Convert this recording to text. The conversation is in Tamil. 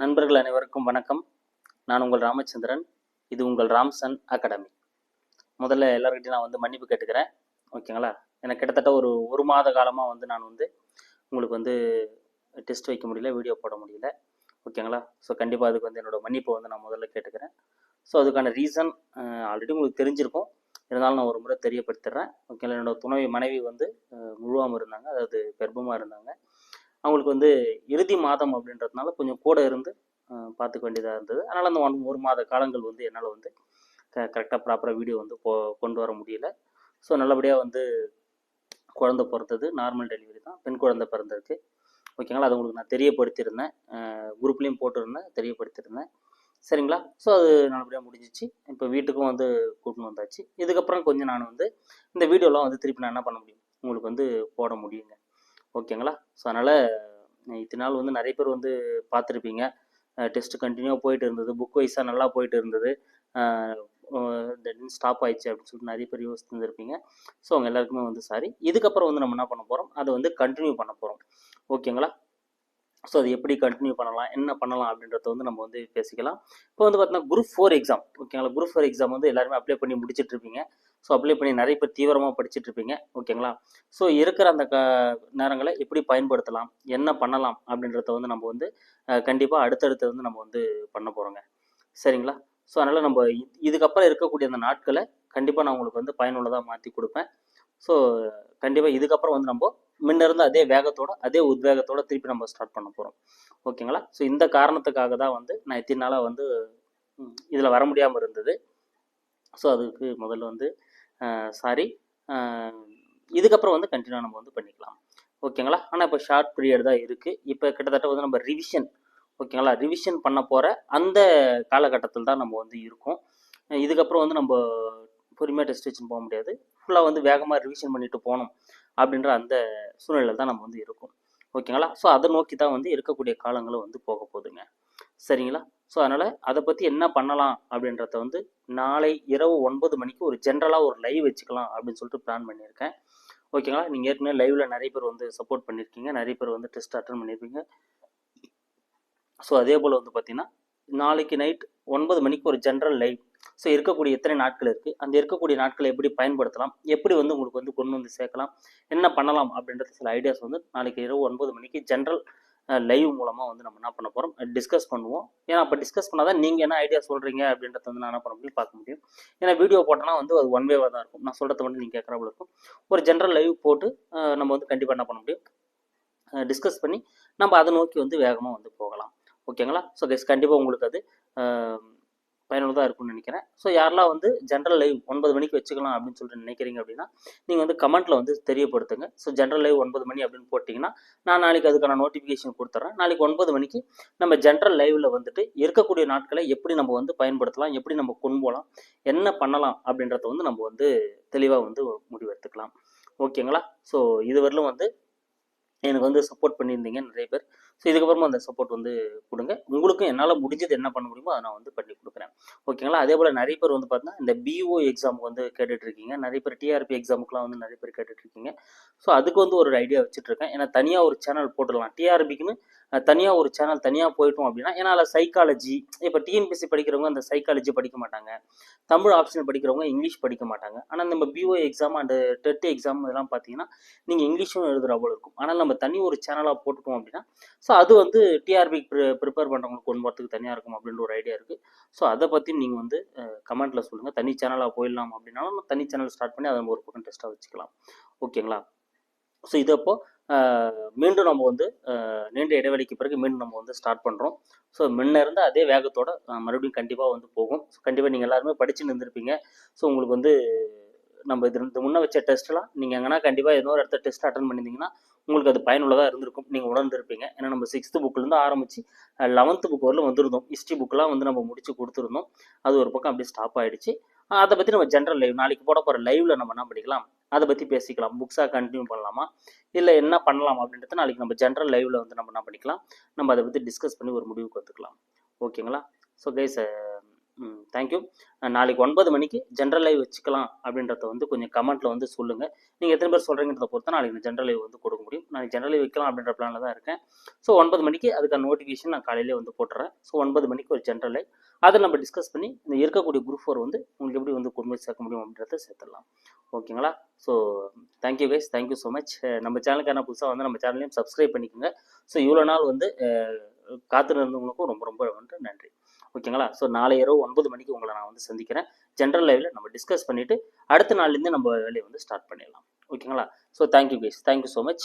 நண்பர்கள் அனைவருக்கும் வணக்கம். நான் உங்கள் ராமச்சந்திரன். இது உங்கள் ராம்சன் அகாடமி. முதல்ல எல்லார்கிட்டையும் நான் வந்து மன்னிப்பு கேட்டுக்கிறேன். ஓகேங்களா? எனக்கு கிட்டத்தட்ட ஒரு ஒரு மாத காலமாக வந்து நான் வந்து உங்களுக்கு வந்து டெஸ்ட் வைக்க முடியல வீடியோ போட முடியல. ஓகேங்களா? ஸோ கண்டிப்பாக அதுக்கு வந்து என்னோடய மன்னிப்பை வந்து நான் முதல்ல கேட்டுக்கிறேன். ஸோ அதுக்கான ரீசன் ஆல்ரெடி உங்களுக்கு தெரிஞ்சிருக்கும். இருந்தாலும் நான் ஒரு முறை தெரியப்படுத்திடுறேன். ஓகேங்களா? என்னோட துணை மனைவி வந்து முழுவாமல் இருந்தாங்க. அதாவது கர்ப்பமாக இருந்தாங்க. அவங்களுக்கு வந்து இறுதி மாதம் அப்படின்றதுனால கொஞ்சம் கூட இருந்து பார்த்துக்க வேண்டியதாக இருந்தது. அதனால் அந்த ஒன் ஒரு மாத காலங்கள் வந்து என்னால் வந்து க கரெக்டாக ப்ராப்பராக வீடியோ வந்து போ கொண்டு வர முடியல. ஸோ நல்லபடியாக வந்து குழந்தை பிறந்தது. நார்மல் டெலிவரி தான். பெண் குழந்தை பிறந்திருக்கு. ஓகேங்களா அது உங்களுக்கு நான் தெரியப்படுத்தியிருந்தேன். குரூப்லேயும் போட்டிருந்தேன். தெரியப்படுத்தியிருந்தேன். சரிங்களா? ஸோ அது நல்லபடியாக முடிஞ்சிச்சு. இப்போ வீட்டுக்கும் வந்து கூட்டின்னு வந்தாச்சு. இதுக்கப்புறம் கொஞ்சம் நான் வந்து இந்த வீடியோலாம் வந்து திருப்பி நான் என்ன பண்ண முடியும்? உங்களுக்கு வந்து போட முடியுங்க. ஓகேங்களா? ஸோ அதனால் இத்தனை நாள் வந்து நிறைய பேர் வந்து பார்த்துருப்பீங்க. டெஸ்ட்டு கண்டினியூவாக போயிட்டு இருந்தது. புக் வைஸாக நல்லா போயிட்டு இருந்தது. ஸ்டாப் ஆயிடுச்சு அப்படின்னு சொல்லிட்டு நிறைய பேர் யோசிச்சு இருந்திருப்பீங்க ஸோ அவங்க எல்லாருக்குமே வந்து சாரி இதுக்கப்புறம் வந்து நம்ம என்ன பண்ண போகிறோம் அதை வந்து கண்டினியூ பண்ண போகிறோம் ஓகேங்களா? ஸோ அது எப்படி கண்டினியூ பண்ணலாம் என்ன பண்ணலாம் அப்படின்றத வந்து நம்ம வந்து பேசிக்கலாம். இப்போ வந்து பார்த்தீங்கன்னா குரூப் ஃபோர் எக்ஸாம் ஓகேங்களா குரூப் ஃபோர் எக்ஸாம் வந்து எல்லாருமே அப்ளை பண்ணி முடிச்சிட்டு இருப்பீங்க ஸோ அப்ளை பண்ணி நிறைய பேர் தீவிரமாக படிச்சுட்டு இருப்பீங்க ஓகேங்களா ஸோ இருக்கிற அந்த க நேரங்களை எப்படி பயன்படுத்தலாம் என்ன பண்ணலாம் அப்படின்றத வந்து நம்ம வந்து கண்டிப்பாக அடுத்தடுத்து வந்து நம்ம வந்து பண்ண போகிறோங்க சரிங்களா? ஸோ அதனால் நம்ம இதுக்கப்புறம் இருக்கக்கூடிய அந்த நாட்களை கண்டிப்பாக நான் உங்களுக்கு வந்து பயனுள்ளதாக மாற்றி கொடுப்பேன். ஸோ கண்டிப்பாக இதுக்கப்புறம் வந்து நம்ம முன்ன இருந்து அதே வேகத்தோட அதே உத்வேகத்தோட திருப்பி நம்ம ஸ்டார்ட் பண்ண போகிறோம் ஓகேங்களா ஸோ இந்த காரணத்துக்காக தான் வந்து நான் இத்தனை நாளாக வந்து இதில் வர முடியாமல் இருந்தது. ஸோ அதுக்கு முதல்ல வந்து சாரி இதுக்கப்புறம் வந்து கண்டினியூ நம்ம வந்து பண்ணிக்கலாம். ஓகேங்களா ஆனால் இப்போ ஷார்ட் பீரியட் தான் இருக்குது இப்போ கிட்டத்தட்ட வந்து நம்ம ரிவிஷன் ஓகேங்களா ரிவிஷன் பண்ண போகிற அந்த காலகட்டத்தில் தான் நம்ம வந்து இருக்கோம். இதுக்கப்புறம் வந்து நம்ம பொறுமையாக டெஸ்ட் வச்சுன்னு போக முடியாது. ஃபுல்லாக வந்து வேகமாக ரிவிஷன் பண்ணிட்டு போகணும். அப்படின்ற அந்த சூழ்நிலையில் தான் நம்ம வந்து இருக்கோம். ஓகேங்களா? ஸோ அதை நோக்கி தான் வந்து இருக்கக்கூடிய காலங்களும் வந்து போக போகுதுங்க. சரிங்களா? ஸோ அதனால் அதை பற்றி என்ன பண்ணலாம் அப்படின்றத வந்து நாளை இரவு ஒன்பது மணிக்கு ஒரு ஜென்ரலாக ஒரு லைவ் வச்சுக்கலாம் அப்படின்னு சொல்லிட்டு பிளான் பண்ணியிருக்கேன். ஓகேங்களா? நீங்கள் ஏற்கனவே லைவில் நிறைய பேர் வந்து சப்போர்ட் பண்ணியிருக்கீங்க. நிறைய பேர் வந்து டெஸ்ட் அட்டன் பண்ணியிருப்பீங்க. ஸோ அதே போல் வந்து பார்த்தீங்கன்னா நாளைக்கு நைட் ஒன்பது மணிக்கு ஒரு ஜென்ரல் லைவ் ஸோ இருக்கக்கூடிய எத்தனை நாட்கள் இருக்குது அந்த இருக்கக்கூடிய நாட்களை எப்படி பயன்படுத்தலாம்? எப்படி வந்து உங்களுக்கு வந்து கொண்டு வந்து சேர்க்கலாம்? என்ன பண்ணலாம்? அப்படின்றது சில ஐடியாஸ் வந்து நாளைக்கு இரவு ஒன்பது மணிக்கு ஜென்ரல் லைவ் மூலமாக வந்து நம்ம என்ன பண்ண போகிறோம் டிஸ்கஸ் பண்ணுவோம். ஏன்னா அப்போ டிஸ்கஸ் பண்ணால் தான் நீங்கள் என்ன ஐடியா சொல்கிறீங்க அப்படின்றத வந்து நான் என்ன பண்ண முடியும்? பார்க்க முடியும். ஏன்னா வீடியோ போட்டோன்னா வந்து அது ஒன் வேவாக தான் இருக்கும். நான் சொல்கிறத மட்டும் நீங்கள் கேட்குறப்பல இருக்கும். ஒரு ஜென்ரல் லைவ் போட்டு நம்ம வந்து கண்டிப்பாக என்ன பண்ண முடியும்? டிஸ்கஸ் பண்ணி நம்ம அதை நோக்கி வந்து வேகமாக வந்து போகலாம். ஓகேங்களா? ஸோ கெஸ் கண்டிப்பாக உங்களுக்கு அது பயனுள்ளதாக இருக்கும்னு நினைக்கிறேன். ஸோ யாரெல்லாம் வந்து ஜென்ரல் லைவ் ஒன்பது மணிக்கு வச்சுக்கலாம் அப்படின்னு சொல்லிட்டு நினைக்கிறீங்க அப்படின்னா நீங்கள் வந்து கமெண்ட்டில் வந்து தெரியப்படுத்துங்க. ஸோ ஜென்ரல் லைவ் ஒன்பது மணி அப்படின்னு போட்டிங்கன்னா நான் நாளைக்கு அதுக்கான நோட்டிஃபிகேஷன் கொடுத்துட்றேன் நாளைக்கு ஒன்பது மணிக்கு நம்ம ஜென்ரல் லைவில் வந்துட்டு இருக்கக்கூடிய நாட்களை எப்படி நம்ம வந்து பயன்படுத்தலாம் எப்படி நம்ம கொண்டு போகலாம் என்ன பண்ணலாம் அப்படின்றத வந்து நம்ம வந்து தெளிவாக வந்து முடிவெடுத்துக்கலாம். ஓகேங்களா ஸோ இதுவரையிலும் வந்து எனக்கு வந்து சப்போர்ட் பண்ணியிருந்தீங்க நிறைய பேர். ஸோ இதுக்கப்புறமா அந்த சப்போர்ட் வந்து கொடுங்க. உங்களுக்கும் என்னால் முடிஞ்சது என்ன பண்ண முடியுமோ அதை நான் வந்து பண்ணி கொடுக்குறேன். ஓகேங்களா அதே போல் நிறைய பேர் வந்து பார்த்தீங்கன்னா இந்த பிஓ எக்ஸாமுக்கு வந்து கேட்டுட்ருக்கீங்க. நிறைய பேர் டிஆர்பி எக்ஸாமுக்குலாம் வந்து நிறைய பேர் கேட்டுட்ருக்கீங்க. ஸோ அதுக்கு வந்து ஒரு ஐடியா வச்சுட்ருக்கேன். ஏன்னா தனியாக ஒரு சேனல் போட்டுடலாம். டிஆர்பிக்குன்னு தனியாக ஒரு சேனல் தனியாக போயிட்டோம் அப்படின்னா ஏன்னா அதில் சைக்காலஜி இப்போ டிஎன்பிசி படிக்கிறவங்க அந்த சைக்காலஜி படிக்க மாட்டாங்க. தமிழ் ஆப்ஷன் படிக்கிறவங்க இங்கிலீஷ் படிக்க மாட்டாங்க. ஆனால் நம்ம PO exam and TET exam இதெல்லாம் பார்த்தீங்கன்னா நீங்கள் இங்கிலீஷும் எழுதுகிற போல இருக்கும். ஆனால் நம்ம தனி ஒரு சேனலாக போட்டுட்டோம் அப்படின்னா ஸோ அது வந்து டிஆர்பி ப்ரிப்பேர் பண்ணுறவங்களுக்கு கொண்டு வரதுக்கு தனியாக இருக்கும் அப்படின்ற ஒரு ஐடியா இருக்குது ஸோ அதை பற்றி நீங்கள் வந்து கமெண்ட்டில் சொல்லுங்கள் தனி சேனலாக போயிடலாம் அப்படின்னாலும் நம்ம தனி சேனல் ஸ்டார்ட் பண்ணி அதை நம்ம ஒரு பக்கம் டெஸ்ட்டாக வச்சுக்கலாம். ஓகேங்களா ஸோ இதப்போ மீண்டும் நம்ம வந்து நீண்ட இடைவெளிக்கு பிறகு மீண்டும் நம்ம வந்து ஸ்டார்ட் பண்ணுறோம் ஸோ முன்ன இருந்து அதே வேகத்தோட மறுபடியும் கண்டிப்பாக வந்து போகும். ஸோ கண்டிப்பாக நீங்கள் எல்லாருமே படிச்சு நின்றுருப்பீங்க ஸோ உங்களுக்கு வந்து நம்ம இது இந்த முன்ன வச்ச டெஸ்ட்லாம் நீங்கள் எங்கன்னா கண்டிப்பாக ஏதோ ஒரு இடத்த டெஸ்ட் அட்டன் பண்ணியிருந்தீங்கன்னா உங்களுக்கு அது பயனுள்ளதாக இருந்திருக்கும். நீங்கள் உணர்ந்திருப்பீங்க. ஏன்னா நம்ம சிக்ஸ்த்து புக்லேருந்து ஆரம்பித்து லெவன்த்து புக் வரலும் வந்திருந்தோம். ஹிஸ்ட்ரி புக்கெலாம் வந்து நம்ம முடிச்சு கொடுத்துருந்தோம். அது ஒரு பக்கம் அப்படியே ஸ்டாப் ஆகிடுச்சு அதை பற்றி நம்ம ஜென்ரல் லைவ் நாளைக்கு போட போகிற லைவ்ல நம்ம என்ன பண்ணிக்கலாம்? அதை பற்றி பேசிக்கலாம். புக்ஸாக கண்டினியூ பண்ணலாமா? இல்லை என்ன பண்ணலாம் அப்படின்றத நாளைக்கு நம்ம ஜென்ரல் லைவ்ல வந்து நம்ம என்ன பண்ணிக்கலாம்? நம்ம அதை பற்றி டிஸ்கஸ் பண்ணி ஒரு முடிவுக்கு வந்துக்கலாம். ஓகேங்களா ஸோ கைஸ் தேங்க்யூ நாளைக்கு ஒன்பது மணிக்கு ஜென்ரல் லைவ் வச்சுக்கலாம் அப்படின்றத வந்து கொஞ்சம் கமெண்ட்டில் வந்து சொல்லுங்கள் நீங்கள் எத்தனை பேர் சொல்கிறீங்கிறத பொறுத்து நாளைக்கு ஜென்ரல் லைவ் வந்து கொடுக்க முடியும். நாளைக்கு ஜென்ரல் லைவ் வைக்கலாம் அப்படின்ற பிளானில் தான் இருக்கேன். ஸோ ஒன்பது மணிக்கு அதுக்கான நோட்டிஃபிகேஷன் நான் காலையிலே வந்து போட்டுறேன். ஸோ ஒன்பது மணிக்கு ஒரு ஜென்ரல் லைவ் அதை நம்ம டிஸ்கஸ் பண்ணி இந்த இருக்கக்கூடிய குரூப் ஃபோர் வந்து உங்களுக்கு எப்படி வந்து கொண்டு சேர்க்க முடியும் அப்படின்றத சேர்த்துடலாம். ஓகேங்களா so thank you guys thank you so much நம்ம சேனலுக்கான புதுசாக வந்து நம்ம சேனலையும் சப்ஸ்கிரைப் பண்ணிக்கோங்க. ஸோ இவ்வளோ நாள் வந்து அஹ், காத்து இருந்தவங்களுக்கும் ரொம்ப ரொம்ப வந்து நன்றி. ஓகேங்களா? ஸோ நாளை இரவு ஒன்பது மணிக்கு உங்களை நான் வந்து சந்திக்கிறேன். ஜென்ரல் லைவில் நம்ம டிஸ்கஸ் பண்ணிவிட்டு அடுத்த நாள்லேருந்து நம்ம வேலையை வந்து ஸ்டார்ட் பண்ணிடலாம். ஓகேங்களா? So thank you guys thank you so much